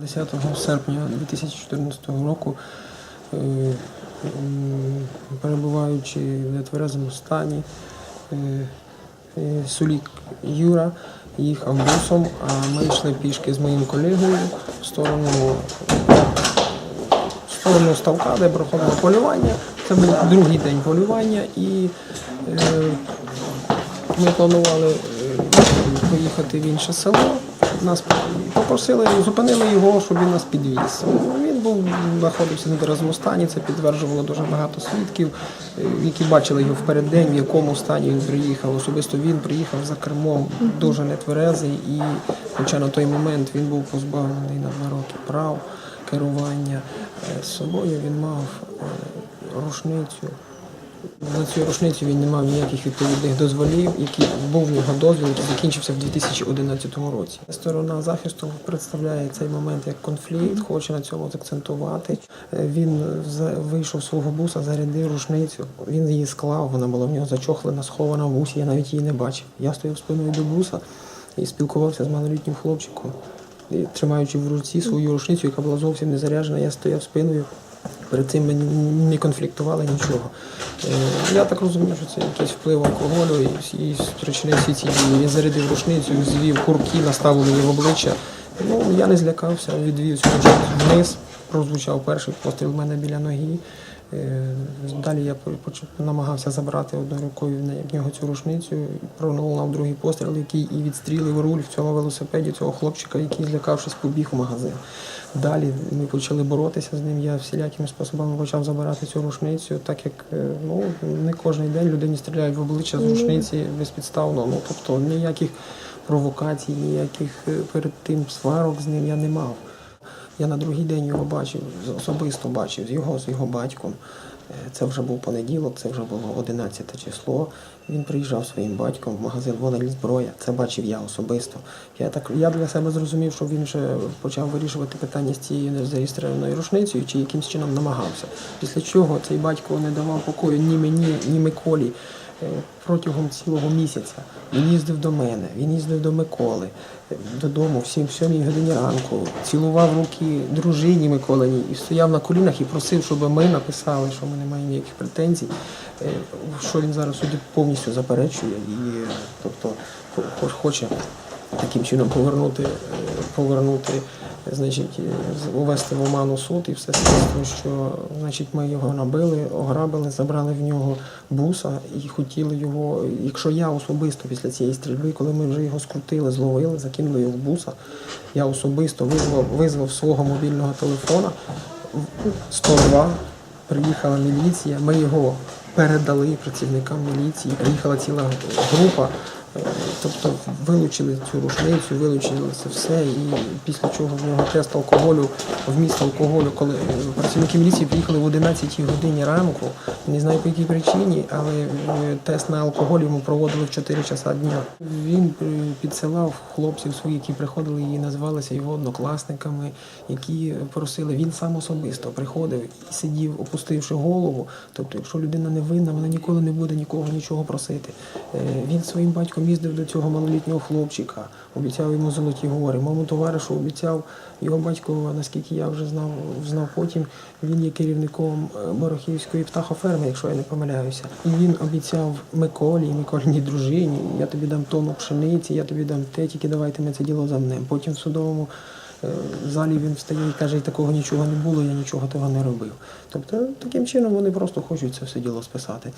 10 серпня 2014 року, е, перебуваючи в нетверезому стані, е, е, Сулік Юра їхав бусом, а ми йшли пішки з моїм колегою в сторону, в сторону ставка, де проходило полювання. Це був другий день полювання і ми планували поїхати в інше село. Нас попросили, зупинили його, щоб він нас підвіз. Він був знаходився в нетверезому стані. Це підтверджувало дуже багато свідків, е, які бачили його в переддень, в якому стані він приїхав. Особисто він приїхав за кермом дуже нетверезий, і хоча на той момент він був позбавлений на два роки прав керування е, з собою, він мав е, рушницю. На цю рушницю він не мав ніяких відповідних дозволів, які був в нього дозвіл, який закінчився в 2011 році. Сторона захисту представляє цей момент як конфлікт, хоче на цьому закцентувати. Е, Він вийшов з свого буса, зарядив рушницю. Він її склав, вона була в нього зачохлена, схована в бусі. Я навіть її не бачив. Я стояв спиною до буса і спілкувався з малолітнім хлопчиком. Тримаючи в руці свою рушницю, яка була зовсім не заряджена, я стояв спиною. Перед цим ми не конфліктували нічого. Е, Я так розумію, що це якийсь вплив алкоголю і, спричинив всі ці дії. Він зарядив рушницю, звів курки, наставив мені в обличчя. Ну, я не злякався, відвів цю вниз, прозвучав перший постріл в мене біля ноги. Е, Далі я намагався забрати одною рукою в нього цю рушницю, пролунав другий постріл, який і відстрілив руль в цьому велосипеді цього хлопчика, який, злякавшись, побіг у магазин. Далі ми почали боротися з ним. Я всілякими способами почав забирати цю рушницю, так як е, ну, не кожен день людині стріляють в обличчя з рушниці безпідставно. Ну, тобто ніяких провокацій, ніяких е, перед тим сварок з ним я не мав. Я на другий день його бачив, особисто бачив з його, з його батьком. Е, Це вже був понеділок, це вже було 11 число. Він приїжджав своїм батьком в магазин Вонель зброя. Це бачив я особисто. Я так я для себе зрозумів, що він вже почав вирішувати питання з цією незареєстрованою рушницею чи якимсь чином намагався. Після чого цей батько не давав покою ні мені, ні Миколі. Протягом цілого місяця він їздив до мене, він їздив до Миколи, додому в 7 годині ранку, цілував руки дружині Миколиній і стояв на колінах і просив, щоб ми написали, що ми не маємо ніяких претензій. Е, Що він зараз повністю заперечує і тобто хо- хо- хоче таким чином повернути, е, повернути, значить, е, увести в оману суд і все слідство, що значить, ми його набили, ограбили, забрали в нього буса і хотіли його. Якщо я особисто після цієї стрільби, коли ми вже його скрутили, зловили, закинули його в буса, я особисто визвав, визвав свого мобільного телефона в 102, приїхала міліція, ми його передали працівникам міліції, приїхала ціла група. Тобто вилучили цю рушницю, вилучили це все, і після чого в нього тест алкоголю, вміст алкоголю, коли е, працівники міліції приїхали в 11 годині ранку, не знаю по якій причині, але е, тест на алкоголь йому проводили в 4 часа дня. Він е, підсилав хлопців своїх, які приходили і називалися його однокласниками, які просили. Він сам особисто приходив і сидів, опустивши голову. Тобто, якщо людина не винна, вона ніколи не буде нікого нічого просити. Він своїм батьком їздив до цього малолітнього хлопчика, обіцяв йому золоті гори. Моєму товаришу обіцяв його батько, наскільки я вже знав, знав потім. Він є керівником е, Борохівської птахоферми, якщо я не помиляюся. І він обіцяв Миколі, Миколіній дружині, я тобі дам тонну пшениці, я тобі дам те, тільки давайте ми це діло замнемо. Потім в судовому е, залі він встає і каже, такого нічого не було, я нічого того не робив. Тобто таким чином вони просто хочуть це все діло списати.